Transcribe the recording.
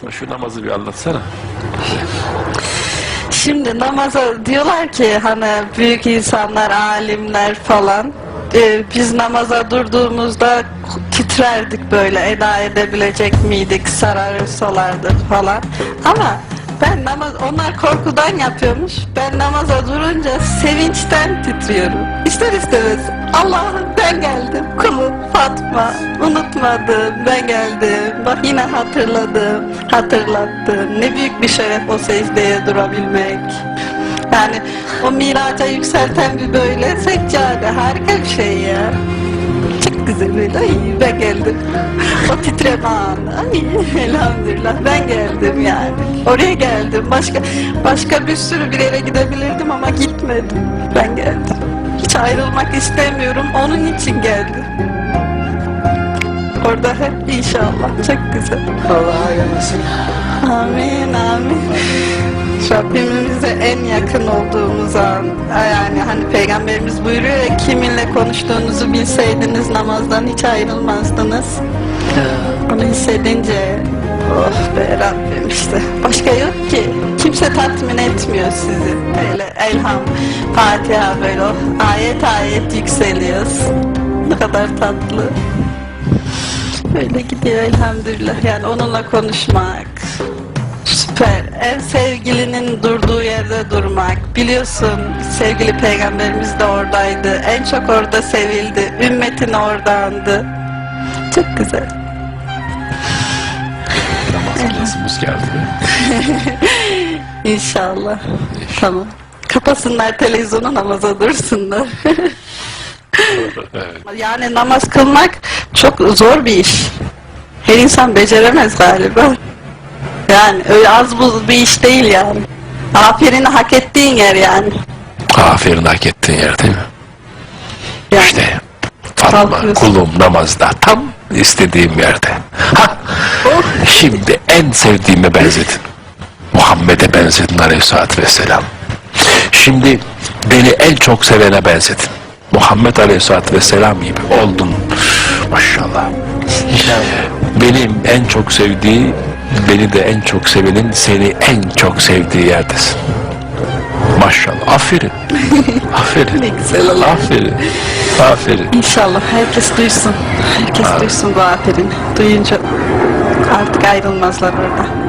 Fatma şu namazı bir anlatsana. Şimdi namaza diyorlar ki hani büyük insanlar, alimler falan e, biz namaza durduğumuzda titrerdik böyle eda edebilecek miydik sararsalardı falan ama ben namaz onlar korkudan yapıyormuş ben namaza durunca sevinçten titriyorum. İster istemez Allah'ım ben geldim. Kulum Fatma unutmadım ben geldim. Bak yine hatırladım hatırlattım. Ne büyük bir şeref o secdeye durabilmek. Yani o miraca yükselten bir böyle seccade harika bir şey ya. Güzel böyle. Ben geldim. O titreme anı. Elhamdülillah ben geldim yani. Oraya geldim. Başka başka bir sürü bir yere gidebilirdim ama gitmedim. Ben geldim. Hiç ayrılmak istemiyorum. Onun için geldim. Orada hep inşallah. Çok güzel. Allah hayırlısın. Amin amin. Rabbimize en yakın olduğumuz an yani hani peygamberimiz buyuruyor ya kiminle konuştuğunuzu bilseydiniz namazdan hiç ayrılmazdınız. Onu hissedince oh be Rabbim işte başka yok ki kimse tatmin etmiyor sizi öyle elham Fatiha böyle oh, ayet ayet yükseliyoruz ne kadar tatlı Öyle gidiyor elhamdülillah. Yani onunla konuşmak. En sevgilinin durduğu yerde durmak. Biliyorsun sevgili peygamberimiz de oradaydı. En çok orada sevildi. Ümmetin oradandı. Çok güzel. Namaz kılasımız geldi. İnşallah. Tamam. Kapasınlar televizyonu namaza dursunlar. evet. yani namaz kılmak çok zor bir iş. Her insan beceremez galiba. Yani öyle az buz bir iş değil yani. Aferin hak ettiğin yer yani. Aferin hak ettiğin yer değil mi? yani. İşte Fatma kulum namazda tam istediğim yerde. Ha, şimdi en sevdiğime benzedin. Muhammed'e benzedin aleyhissalatü vesselam. Şimdi beni en çok sevene benzedin. Muhammed aleyhissalatü vesselam gibi oldun. Maşallah. Benim en çok sevdiği, beni de en çok sevenin seni en çok sevdiği yerdesin. Maşallah. Aferin. Aferin. Ne güzel Allah. Aferin. Aferin. İnşallah herkes duysun. Herkes duysun bu aferin. Duyunca artık ayrılmazlar orada.